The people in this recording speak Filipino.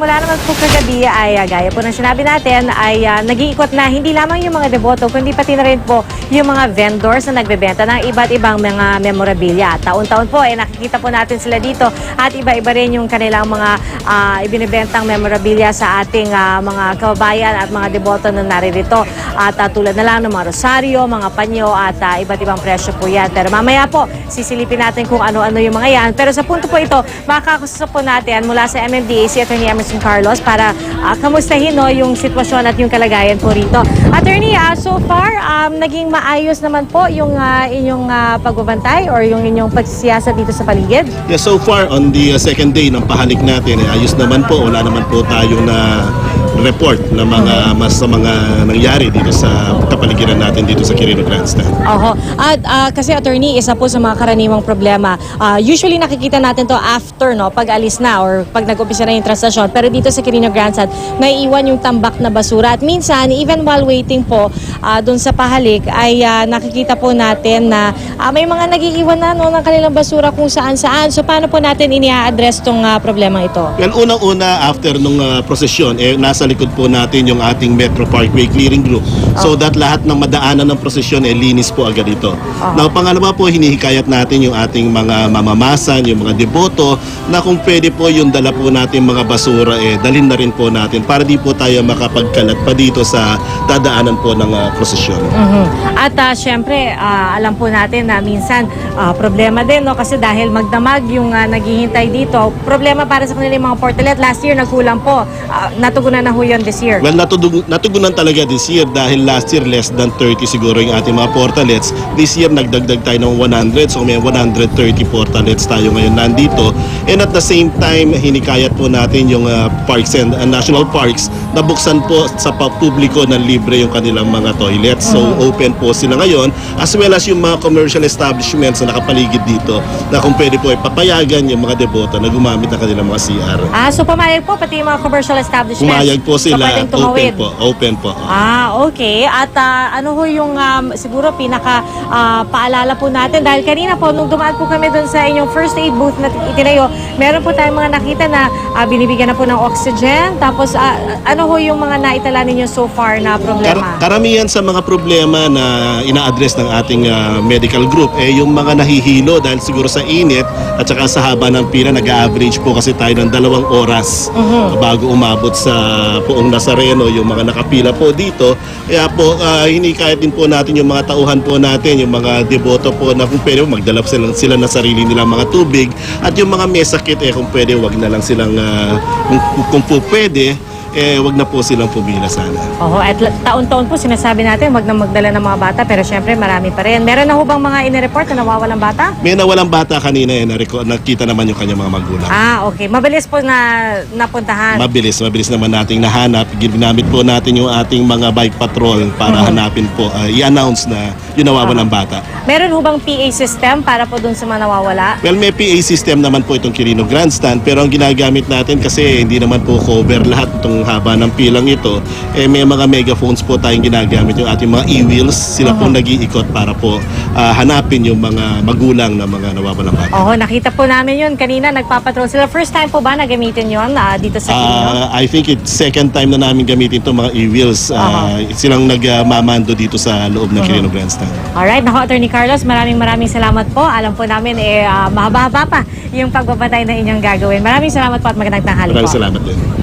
mula naman po kagabi ay ah, gaya po ng sinabi natin ay uh, nag-iikot na hindi lamang yung mga deboto kundi pati na rin po yung mga vendors na nagbebenta ng iba't ibang mga memorabilia. Taon-taon po ay nakikita po natin sila dito at iba-iba rin yung kanilang mga ah, ibinibentang memorabilia sa ating ah, mga kababayan at mga deboto na naririto. At ah, tulad na lang ng mga rosaryo, mga panyo at ah, iba't ibang presyo po yan. Pero mamaya po, sisilipin natin kung ano-ano yung mga yan. Pero sa punto po ito, makakakusap po natin mula sa MMDA si Attorney Emerson Carlos para ah, kamustahin no, yung sitwasyon at yung kalagayan po rito. Attorney, ah, so far, um, naging maayos naman po yung ah, inyong ah, pagbabantay or yung inyong pagsisiyasa dito sa paligid? Yeah, so far on the uh, second day ng pahalik natin, eh, ayos naman po. Wala naman po tayong na report na mga mas sa mga nangyari dito sa kapaligiran natin dito sa Quirino Grandstand. Oho. At ah, kasi attorney, isa po sa mga karaniwang problema. ah, usually nakikita natin to after, no, pag alis na or pag nag-umpisa na yung transaksyon. Pero dito sa Quirino Grandstand, naiiwan yung tambak na basura. At minsan, even while waiting po ah, dun sa pahalik, ay ah, nakikita po natin na ah, may mga nagiiwan na no, ng kanilang basura kung saan-saan. So paano po natin ini-address tong ah, problema ito? Well, unang-una after nung uh, prosesyon, eh, nasa likod po natin yung ating Metro Parkway Clearing Group. So that lahat ng madaanan ng prosesyon, eh, linis po agad ito. Now, pangalawa po, hinihikayat natin yung ating mga mamamasan, yung mga deboto, na kung pwede po yung dala po natin mga basura, eh, dalhin na rin po natin para di po tayo makapagkalat pa dito sa dadaanan po ng uh, prosesyon. Mhm. At ah, syempre, ah, alam po natin na minsan ah, problema din no kasi dahil magdamag yung ah, naghihintay dito. Problema para sa kanila yung mga portalet. Last year nagkulang po. Ah, natugunan na ho yun this year. Well, natudug, natugunan talaga this year dahil last year less than 30 siguro yung ating mga portalets. This year nagdagdag tayo ng 100 so may 130 portalets tayo ngayon nandito. And at the same time, hinikayat po natin yung uh, parks and uh, national parks na buksan po sa publiko ng libre yung kanilang mga toilets. So open po sila ngayon as well as yung mga commercial establishments na nakapaligid dito na kung pwede po ay papayagan yung mga deboto na gumamit ng kanilang mga CR. Ah, so pumayag po pati yung mga commercial establishments. Pumayag po sila pwedeng at open tumawid. po. Open po. Ah, okay. At ah, ano ho yung um, siguro pinaka ah, paalala po natin dahil kanina po nung dumaan po kami doon sa inyong first aid booth na itinayo, meron po tayong mga nakita na ah, binibigyan na po ng oxygen. Tapos ah, ano ho yung mga naitala ninyo so far na problema? Kar- karamihan sa mga problema na ina-address ng ating ah, medical group eh yung mga nahihilo dahil siguro sa init at saka sa haba ng pila nag-average po kasi tayo ng dalawang oras bago umabot sa poong Nazareno yung mga nakapila po dito. Kaya po uh, hinikayat din po natin yung mga tauhan po natin, yung mga deboto po na kung pwede magdala sila, sila ng sarili nilang mga tubig at yung mga may sakit eh kung pwede wag na lang silang ah, kung, kung po pwede eh wag na po silang pumila sana. Oho, at la- taon-taon po sinasabi natin wag na magdala ng mga bata pero syempre marami pa rin. Meron na ho bang mga inireport na nawawalang bata? May nawalang bata kanina eh, nareko, nakita naman yung kanyang mga magulang. Ah, okay. Mabilis po na napuntahan. Mabilis, mabilis naman nating nahanap. Ginamit po natin yung ating mga bike patrol para hanapin po, uh, i-announce na yung nawawalang bata. Meron ho bang PA system para po dun sa mga nawawala? Well, may PA system naman po itong Kirino Grandstand pero ang ginagamit natin kasi hindi naman po cover lahat itong haba ng pilang ito. Eh, may mga megaphones po tayong ginagamit yung ating mga e-wheels. Sila po nag-iikot para po ah, hanapin yung mga magulang na mga nawawalang bata. Oo, nakita po namin yun. Kanina nagpapatrol sila. First time po ba na gamitin yun ah, dito sa Quirino? Ah, I think it's second time na namin gamitin itong mga e-wheels. Ah, silang nagmamando dito sa loob ng Quirino Grandstand. Alright, nako Attorney Carlos, maraming maraming salamat po. Alam po namin eh, ah, mahaba-haba pa yung pagbabantay na inyong gagawin. Maraming salamat po at magandang tanghali Maraming po. salamat din.